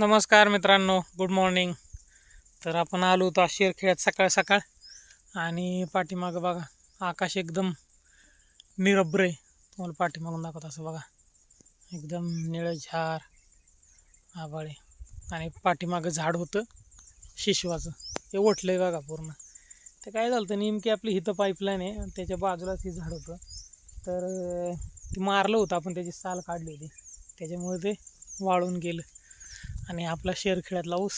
नमस्कार मित्रांनो good morning तर आपण आलो होतो आशिर खेळत सकाळ सकाळ. आणि पाठीमागं बघा आकाश एकदम निरभ्र आहे. तुम्हाला पाठीमागून दाखवत असं बघा. एकदम निळं झार आबाळे आणि पाठीमागं झाड होतं शिशवाचं. ते ओठलं आहे बघा पूर्ण. ते काय झालं तर नेमकी आपली हिथं पाईपलाईन आहे त्याच्या बाजूलाच हे झाड होतं. तर ती ते मारलं होतं आपण त्याची साल काढली होती. त्याच्यामुळे ते वाळून गेलं. आणि आपला शेरखेड्यातला ऊस.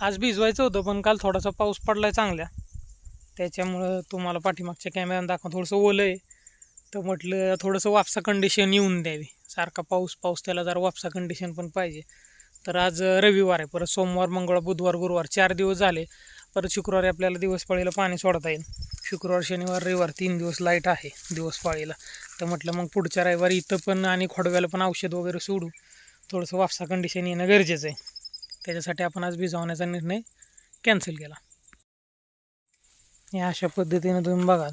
आज भिजवायचं होतं पण काल थोडासा पाऊस पडला आहे चांगल्या. त्याच्यामुळं तुम्हाला पाठीमागच्या कॅमेऱ्यानं दाखवा थोडंसं ओलं आहे. तर म्हटलं थोडंसं वापसा कंडिशन येऊन द्यावी. सारखा पाऊस पाऊस त्याला जरा वापसा कंडिशन पण पाहिजे. तर आज रविवार आहे परत सोमवार मंगळवार बुधवार गुरुवार चार दिवस झाले. परत शुक्रवारी आपल्याला दिवसपाळीला पाणी सोडता येईल. शुक्रवार शनिवार रविवार तीन दिवस लाइट आहे दिवसपाळीला तर म्हटलं मग पुढच्या रविवारी इथं पण आणि खोडव्याला पण औषध वगैरे सोडू. थोडंसं वापसा कंडिशन येणं गरजेचं आहे. त्याच्यासाठी आपण आज भिजवण्याचा निर्णय कॅन्सल केला. या अशा पद्धतीनं तुम्ही बघाल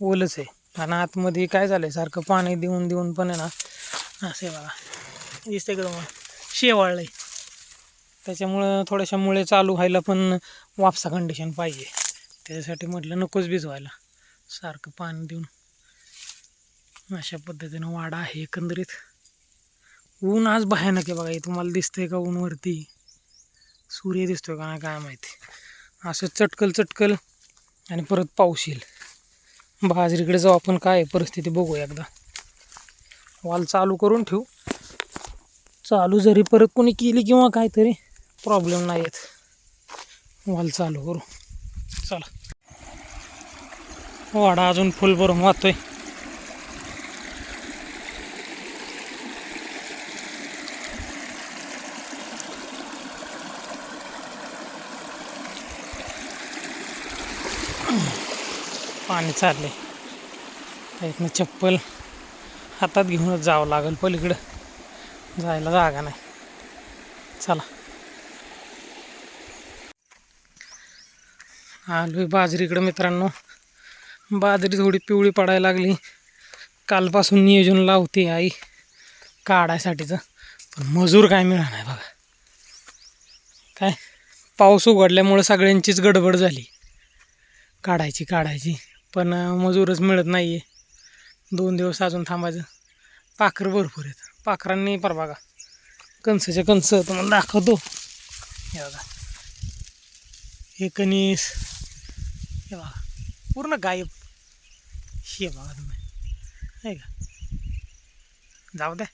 ओलच आहे. आणि आतमध्ये काय झालं आहे सारखं पाणी देऊन देऊन पण आहे ना असे बघा. दिसते तुम्हाला? शेवाळलं आहे त्याच्यामुळं थोड्याशा मुळे चालू व्हायला पण वापसा कंडिशन पाहिजे. त्याच्यासाठी म्हटलं नकोच भिजवायला. सारखं पाणी देऊन. अशा पद्धतीनं वाडा आहे एकंदरीत. ऊन आज भयानक आहे बघा. हे तुम्हाला दिसतंय का ऊन वरती सूर्य दिसतोय का नाही काय माहिती. असं चटकल चटकल आणि परत पाऊस येईल. बाजरीकडे जाऊ आपण काय परिस्थिती बघू एकदा. वाल चालू करून ठेवू. चालू जरी परत कोणी केली किंवा काहीतरी प्रॉब्लेम नाही येत. वाल चालू करू. चला. वाडा अजून फुल भरून वाहतोय. पाणी चालले इथनं चप्पल हातात घेऊनच जावं लागेल पलीकडं. जायला जागा नाही. चला. आलोय बाजरीकडं मित्रांनो. बाजरी थोडी पिवळी पडायला लागली. कालपासून नियोजन लावते आई काढायसाठीचं. पण मजूर काय मिळणार नाही बघा. काय? पाऊस उघडल्यामुळं सगळ्यांचीच गडबड झाली. काढायची काढायची. पण मजूरच मिळत नाही आहे दोन दिवस अजून थांबायचं. पाखरं भरपूर आहेत. पाखरांनी पर बघा कणसाच्या कणस तुम्हाला दाखवतो. हे बघा. हे कणीस. हे बघा. पूर्ण गायब. हे बघा तुम्ही. आहे का? जाऊ द्या.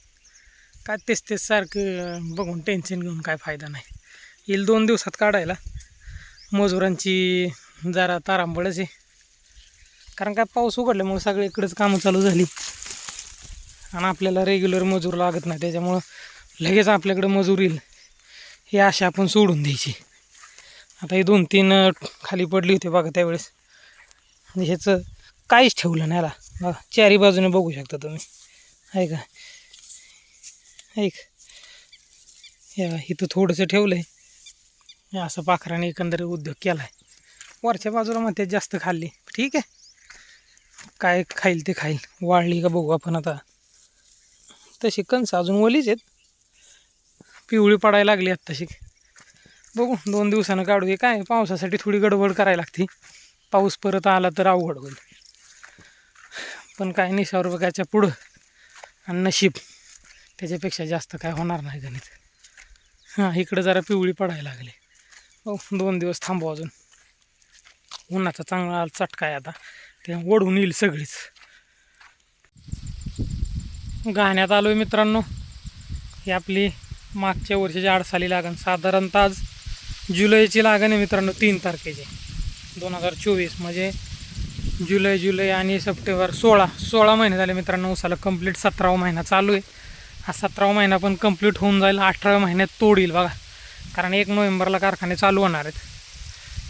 काय तेच तेच सारखं बघून टेन्शन घेऊन काय फायदा नाही. येईल दोन दिवसात काढायला. मजुरांची जरा तारांबळच आहे. कारण काय पाऊस उघडल्यामुळे इकडंच कामं चालू झाली. आणि आपल्याला रेग्युलर मजूर लागत नाही त्याच्यामुळं लगेच आपल्याकडे मजूर येईल. ही आशा आपण सोडून द्यायची. आता हे दोन तीन खाली पडली होती बघा त्यावेळेस. आणि ह्याचं काहीच ठेवलं नाही आला बघा चारी बाजूने बघू शकता तुम्ही. ऐका ऐक हे इथं थोडंसं ठेवलं आहे असं पाखराने एकंदरीत उद्योग केला आहे वरच्या बाजूला म्हणते जास्त खाल्ली. ठीक आहे? काय खाईल ते खाईल. वाळली का बघू आपण आता. तशी कणसं अजून ओलीच आहेत. पिवळी पडायला लागली आत्ताशी. बघू दोन दिवसानं काढू. हे काय पावसासाठी थोडी गडबड करायला लागते. पाऊस परत आला तर अवघड होईल. पण काय निशावर बघायच्या पुढं आणि नशीब त्याच्यापेक्षा जास्त काय होणार नाही गणित. हां इकडं जरा पिवळी पडायला लागली. हो दोन दिवस थांबू अजून. उन्हाचा चांगला चटका आहे आता. ते ओढून येईल सगळीच. गाण्यात आलो आहे मित्रांनो. ही आपली मागच्या वर्षाची आडसाली लागण. साधारणतः आज जुलैची लागण आहे मित्रांनो तीन तारखेची. दोन हजार चोवीस म्हणजे जुलै जुलै आणि सप्टेंबर सोळा. सोळा महिने झाले मित्रांनो उसाला कंप्लीट सतरावा महिना चालू आहे. हा सतरावा महिना पण कंप्लीट होऊन जाईल अठराव्या महिन्यात तोड येईल बघा. कारण एक नोव्हेंबरला कारखाने चालू होणार आहेत.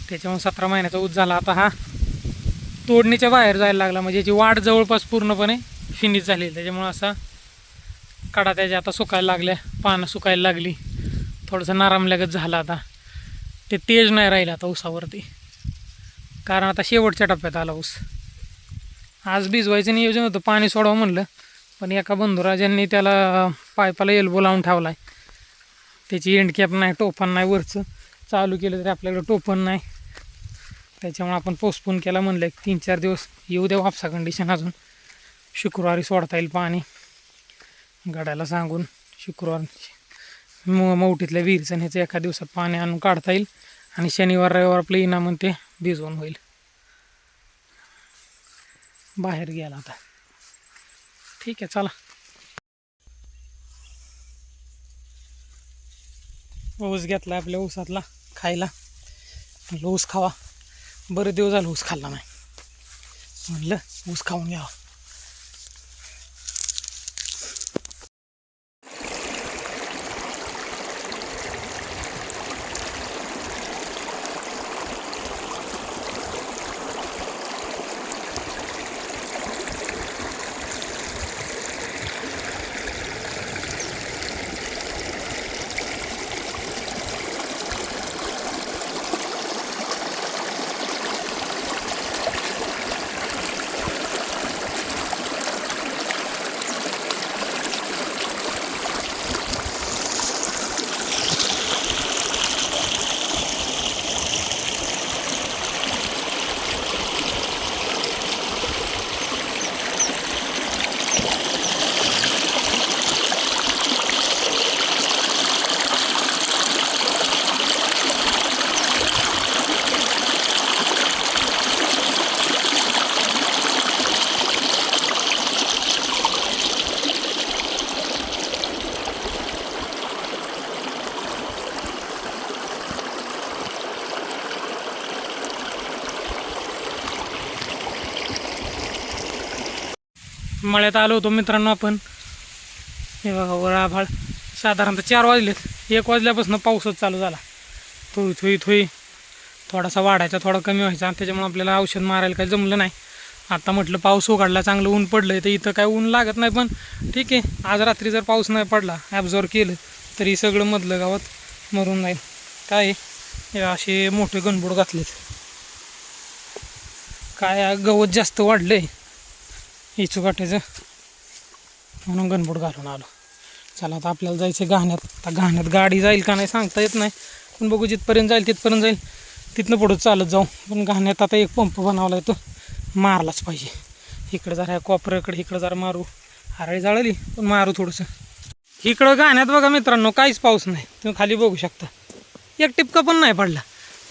त्याच्यामुळे सतरा महिन्याचा ऊस झाला. आता हा तोडणीच्या बाहेर जायला लागला. म्हणजे याची वाढ जवळपास पूर्णपणे फिनिश झाली. त्याच्यामुळं असा कडा त्याच्या आता सुकायला लागल्या. पानं सुकायला लागली. थोडंसं नारामल्यागत झालं आता. ते तेज नाही राहिलं आता ऊसावरती. कारण आता शेवटच्या टप्प्यात आला ऊस. आज भिजवायचं नियोजन होतं. पाणी सोडावं म्हणलं. पण एका बंधुराजांनी त्याला पायपाला एल्बो लावून ठेवला आहे त्याची एंड कॅप नाही टोपण नाही वरचं. चालू केलं तरी आपल्याकडे टोपण नाही. त्याच्यामुळे आपण पोस्टपोन केला म्हणलं एक तीन चार दिवस येऊ द्या वापसा कंडिशन अजून. शुक्रवारी सोडता येईल पाणी. गडायला सांगून शुक्रवार मग मौठीतल्या विहिरीचं ह्याचं एका दिवसात पाणी आणून काढता येईल. आणि शनिवार रविवार आपलं इनामन ते भिजवून होईल. बाहेर गेला आता. ठीक आहे चला. ऊस घेतला आपल्या ऊसातला खायला. ऊस खावा. बरं दिवस झालं ऊस खाल्ला नाही. म्हणलं ऊस खाऊन घ्यावा. मळ्यात आलो होतो मित्रांनो आपण. हे बघा वर आभाळ साधारणतः चार वाजलेत. एक वाजल्यापासून पाऊसच चालू झाला. थोई थोई थोई. थोडासा वाढायचा थोडा कमी व्हायचा त्याच्यामुळे आपल्याला औषध मारायला काही जमलं नाही. आता म्हटलं पाऊस उघडला चांगलं ऊन पडलं तर इथं काय ऊन लागत नाही पण ठीक आहे. आज रात्री जर पाऊस नाही पडला ॲब्झॉर्व केलं तरी सगळं मधलं गावात मरून जाईल. काय हे असे मोठे गणबोड घातलेत. काय गवत जास्त वाढलं आहे इचुकाट्याचं म्हणून गणबोट घालून आलो. चला आता आपल्याला जायचं घाण्यात. आता घाण्यात गाडी जाईल का नाही सांगता येत नाही. पण बघू जिथपर्यंत जाईल तिथपर्यंत जाईल. तिथनं पुढं चालत जाऊ. पण घाण्यात आता एक पंप बनवला आहे तो मारलाच पाहिजे. इकडं जरा कोपऱ्याकडे इकडं जरा मारू. हराळी जाळली पण मारू थोडंसं. इकडं घाण्यात बघा मित्रांनो काहीच पाऊस नाही. तुम्ही खाली बघू शकता. एक टिपका पण नाही पडला.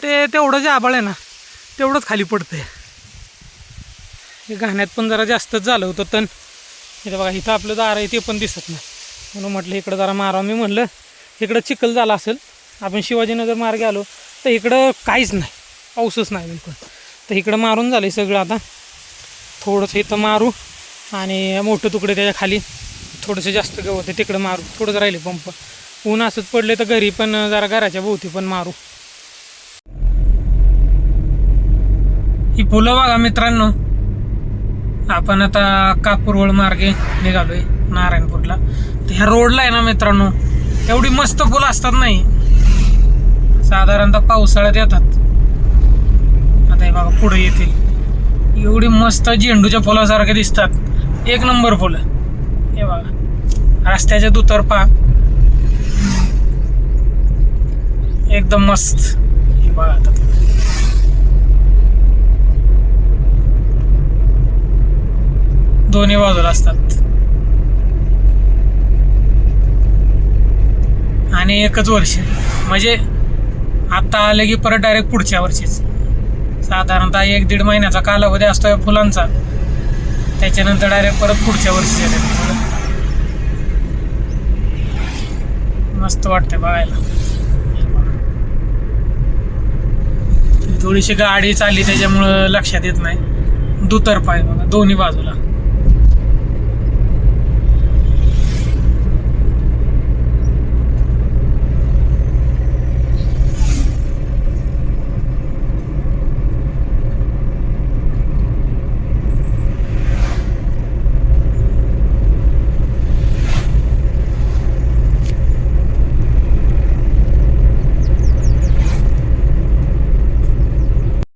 ते तेवढं जे आबाळ आहे ना तेवढंच खाली पडतं आहे हे घाण्यात पण जरा जास्तच झालं होतं तण. इथं बघा इथं आपलं दार आहे ते पण दिसत नाही. म्हणून म्हटलं इकडं जरा मारा मी म्हणलं इकडं चिखल झाला असेल आपण शिवाजीनगर मार्गे आलो तर इकडं काहीच नाही पाऊसच नाही बिलकुल. तर इकडं मारून झालं आहे सगळं आता. थोडंसं इथं मारू आणि मोठं तुकडे त्याच्याखाली थोडंसं जास्त गवत आहे तिकडं मारू. थोडंसं राहिले पंप. ऊन असंच पडले तर घरी पण जरा घराच्या भोवती पण मारू. ही फुलं बघा मित्रांनो आपण आता कापूरवळ मार्गे निघालोय नारायणपूरला. तर ह्या रोडला आहे ना मित्रांनो एवढी मस्त फुलं असतात नाही. साधारणतः पावसाळ्यात येतात. आता हे बघा पुढे येतील. एवढी मस्त झेंडूच्या फुलासारखे दिसतात. एक नंबर फुलं. हे बघा रस्त्याच्या दुतर्फा एकदम मस्त. हे बघा आता. दोन्ही बाजूला असतात. आणि एकच वर्ष. म्हणजे आता आले की परत डायरेक्ट पुढच्या वर्षीच. साधारणतः एक दीड महिन्याचा कालावधी असतो या फुलांचा. त्याच्यानंतर डायरेक्ट परत पुढच्या वर्षी मस्त वाटते बघायला. थोडीशी गाडी चालली त्याच्यामुळं लक्षात येत नाही. दुतर्फा आहे बघा दोन्ही बाजूला.